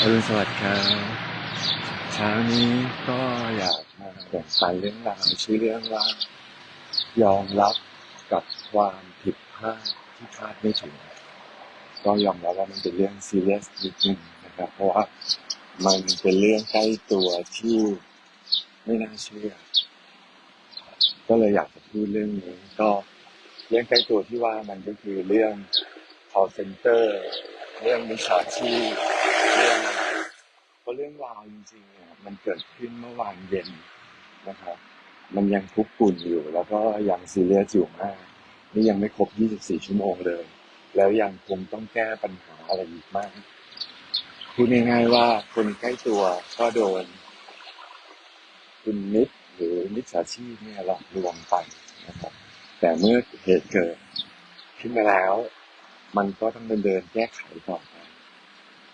อรุณสวัสดิ์ครับเช้านี้ก็อยากมาแบ่งปันเรื่องราวชื่อเรื่องว่ายอมรับกับความผิดพลาดที่คาดไม่ถึงก็ยอมรับว่ามันเป็นเรื่องซีเรียสนิดนึงนะครับ เพราะว่ามันเป็นเรื่องใกล้ตัวที่ไม่น่าเชื่อ ก็เลยอยากจะพูดเรื่องนี้ ก็เรื่องใกล้ตัวที่ว่ามันก็คือเรื่อง call center เรื่องมิจฉาชีพ เรื่องราวจริงๆเนี่ยมันเกิดขึ้นเมื่อวานเย็นนะครับ มันยังคุกกุ่นอยู่ แล้วก็ยังซีเรียสอยู่มากนี่ยังไม่ครบ 24 ชั่วโมงเลย แล้วยังคงต้องแก้ปัญหาอะไรอีกมากพูดง่ายๆว่าคนใกล้ตัวก็โดน คุณมิตรหรือมิจฉาชีพเนี่ยหลอกลวงไปนะครับ แต่เมื่อเหตุเกิดขึ้นมาแล้ว มันก็ต้องดำเนินแก้ไขต่อไป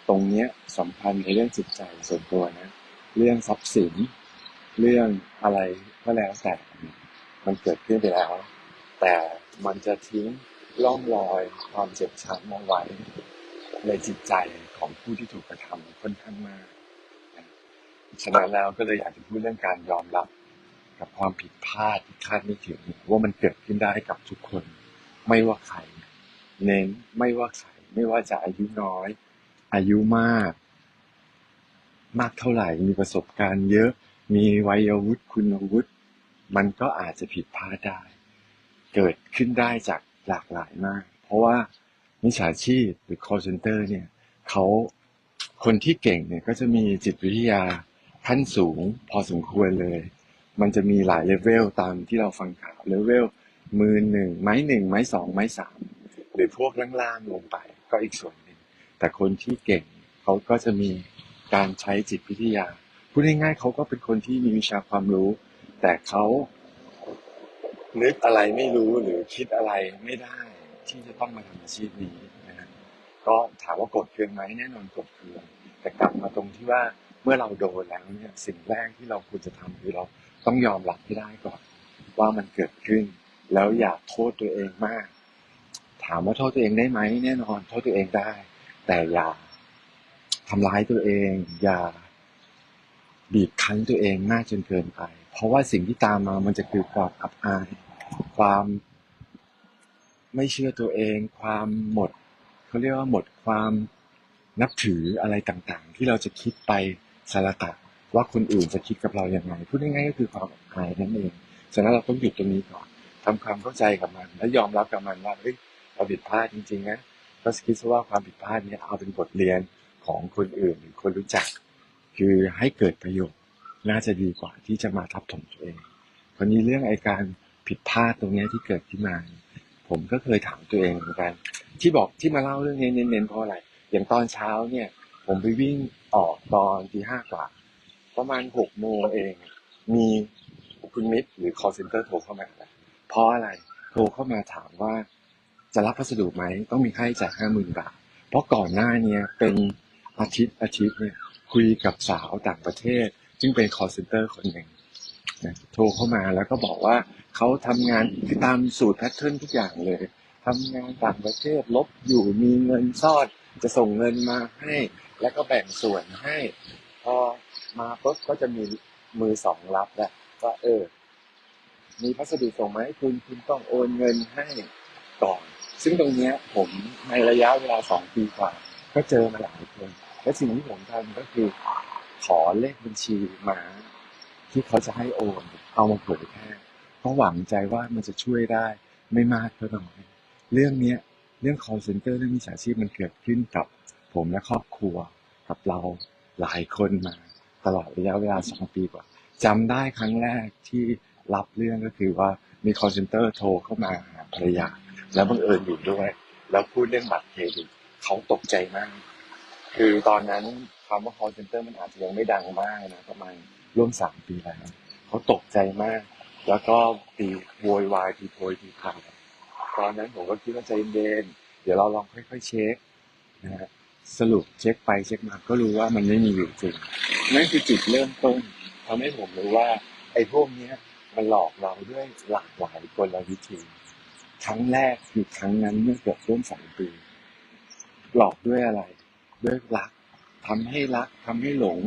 ตรงเนี้ยสำคัญในเรื่องจิตใจส่วนตัวนะ เรื่องทรัพย์สิน เรื่องอะไรก็แล้วแต่มันเกิดขึ้นไปแล้ว แต่มันจะทิ้งร่องรอยความเจ็บช้ำเอาไว้ ในจิตใจของผู้ที่ถูกกระทำค่อนข้างมากฉะนั้นแล้วก็เลยอยากจะพูดเรื่องการยอมรับ กับความผิดพลาดที่คาดไม่ถึงว่ามันเกิดขึ้นได้กับทุกคน ไม่ว่าใคร เน้นไม่ว่าใคร ไม่ว่าจะอายุน้อย อายุมาก มากเท่าไหร่มีประสบการณ์เยอะ มีวัยวุฒิคุณวุฒิมันก็อาจจะผิดพลาดได้ เกิดขึ้นได้จากหลากหลายมาก เพราะว่ามิจฉาชีพหรือ call center เนี่ยเขาคนที่เก่งเนี่ยก็จะมีจิตวิทยาขั้นสูงพอสมควรเลย มันจะมีหลายเลเวลตามที่เราฟังข่าวเลเวลมือหนึ่งไม้หนึ่งไม้สองไม้สามหรือพวกล่างๆลงไปก็อีกส่วน แต่คนที่เก่งเขาก็จะมีการใช้จิตวิทยาพูดง่ายๆเขาก็เป็นคนที่มีวิชาความรู้ แต่เขานึกอะไรไม่รู้หรือคิดอะไรไม่ได้ ที่จะต้องมาทำอาชีพนี้นะฮะก็ถามว่ากดเคืองไหมแน่นอนกดเคืองแต่กลับมาตรงที่ว่าเมื่อเราโดนแล้วเนี่ยสิ่งแรกที่เราควรจะทำคือเราต้องยอมรับให้ได้ก่อน ว่ามันเกิดขึ้น แล้วอย่าโทษตัวเองมาก ถามว่าโทษตัวเองได้ไหมแน่นอนโทษตัวเองได้ แต่อย่าทำร้ายตัวเอง อย่าบีบคั้นตัวเองมากจนเกินไป เพราะว่าสิ่งที่ตามมามันจะคือความอับอาย ความไม่เชื่อตัวเอง ความหมดเขาเรียกว่าหมดความนับถืออะไรต่างๆ ที่เราจะคิดไปสารตะว่าคนอื่นจะคิดกับเราอย่างไรพูดง่ายๆก็คือความอับอายนั่นเองฉะนั้นเราต้องหยุดตรงนี้ก่อนทำความเข้าใจกับมัน และยอมรับกับมันว่าเฮ้ยเราผิดพลาดจริงๆนะ ก็คิดซะว่าความผิดพลาดนี้เอาเป็นบทเรียนของคนอื่นหรือคนรู้จัก คือให้เกิดประโยชน์น่าจะดีกว่าที่จะมาทับถมตัวเองคราวนี้เรื่องไอการผิดพลาดตรงนี้ที่เกิดขึ้นมา ผมก็เคยถามตัวเองเหมือนกัน ที่บอกที่มาเล่าเรื่องนี้เน้นๆเพราะอะไร อย่างตอนเช้าเนี่ย ผมไปวิ่งออกตอนตีห้ากว่า ประมาณหกโมงเอง มีคุณมิตรหรือ call center โทรเข้ามา เพราะอะไร โทรเข้ามาถามว่า จะรับพัสดุไหมต้องมีค่าใช้จ่ายห้าหมื่นบาท เพราะก่อนหน้าเนี้ยเป็นอาทิตย์อาทิตย์เนี่ยคุยกับสาวต่างประเทศ ซึ่งเป็น call center คนหนึ่งนะโทรเข้ามาแล้วก็บอกว่าเขาทำงานตามสูตรแพทเทิร์นทุกอย่างเลยทำงานต่างประเทศลบอยู่มีเงินซ่อนจะส่งเงินมาให้ แล้วก็แบ่งส่วนให้ พอมาปุ๊บก็จะมีมือสองรับแหละว่าเออ มีพัสดุส่งมาให้คุณคุณต้องโอนเงินให้ก่อน ซึ่งตรงนี้ผมในระยะเวลาสองปีกว่า ก็เจอมาหลายคน และสิ่งที่ผมทำก็คือขอเลขบัญชีมาที่เขาจะให้โอน เอามาเผยแพร่เพราะหวังใจว่ามันจะช่วยได้ไม่มากก็น้อยเรื่องเนี้ยเรื่อง call center เรื่องมิจฉาชีพมันเกิดขึ้นกับผมและครอบครัวกับเราหลายคนมา ตลอดระยะเวลาสองปีกว่าจำได้ครั้งแรกที่รับเรื่องก็คือว่ามี call center โทรเข้ามาหาภรรยา แล้วบังเอิญอยู่ด้วย แล้วพูดเรื่องบัตรเครดิตเขาตกใจมาก คือตอนนั้นคำว่า call center มันอาจจะยังไม่ดังมากนะประมาณร่วมสามปีแล้วเขาตกใจมาก แล้วก็ตีโวยวายทีโพยทีพายตอนนั้นผมก็คิดว่าใจเย็นเดี๋ยวเราลองค่อยๆเช็คนะฮะสรุปเช็คไปเช็คมาก็รู้ว่ามันไม่มีอยู่จริงนั่นคือจุดเริ่มต้นทำให้ผมรู้ว่า ไอ้พวกนี้มันหลอกเราด้วยหลากหลายกลวิธี ครั้งแรกคือครั้งนั้นเมื่อเกือบร่วมสองปี หลอกด้วยอะไร ด้วยรักทำให้รักทำให้หลง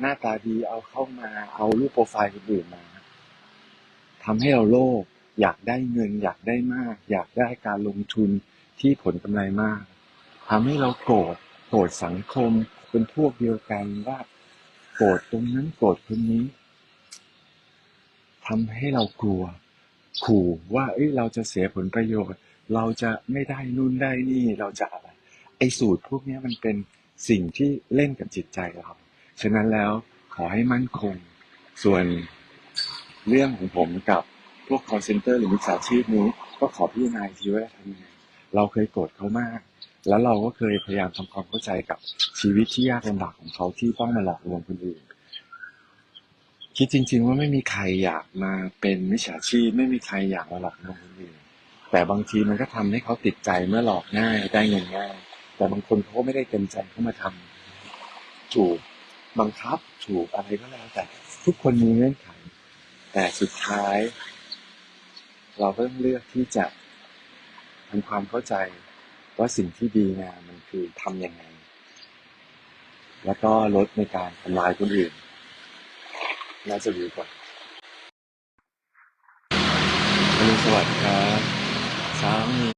หน้าตาดีเอาเข้ามาเอารูปโปรไฟล์คนอื่นมาทำให้เราโลภอยากได้เงิน อยากได้มาก อยากได้การลงทุนที่ผลกำไรมากทำให้เราโกรธโกรธสังคมเป็นพวกเดียวกันว่าโกรธตรงนั้นโกรธคนนี้ทำให้เรากลัว ขู่ว่าเอ้ยเราจะเสียผลประโยชน์ เราจะไม่ได้นู่นได้นี่เราจะอะไรไอ้สูตรพวกนี้มันเป็นสิ่งที่เล่นกับจิตใจเราฉะนั้นแล้วขอให้มั่นคง ส่วนเรื่องของผมกับพวก call center หรือมิจฉาชีพนี้ ก็ขอพี่นายทีว่าทำยังไงเราเคยโกรธเขามาก แล้วเราก็เคยพยายามทำความเข้าใจกับชีวิตที่ยากลำบากของเขาที่ต้องมาหลอกลวงคนอื่น คิดจริง ๆ ว่าไม่มีใครอยากมาเป็นมิจฉาชีพไม่มีใครอยากมาหลอกลวงคนอื่นแต่บางทีมันก็ทำให้เขาติดใจเมื่อหลอกง่ายได้เงินง่าย แต่บางคนเขาก็ไม่ได้เต็มใจเข้ามาทำถูกบังคับถูกอะไรก็แล้ว แต่ทุกคนมีเงื่อนไข แต่สุดท้าย เราก็ต้องเลือกที่จะทำความเข้าใจว่าสิ่งที่ดีงามมันคือทำยังไง แล้วก็ลดในการทำลายคนอื่น น่าจะดีกว่าอรุณสวัสดิ์ครับเช้านี้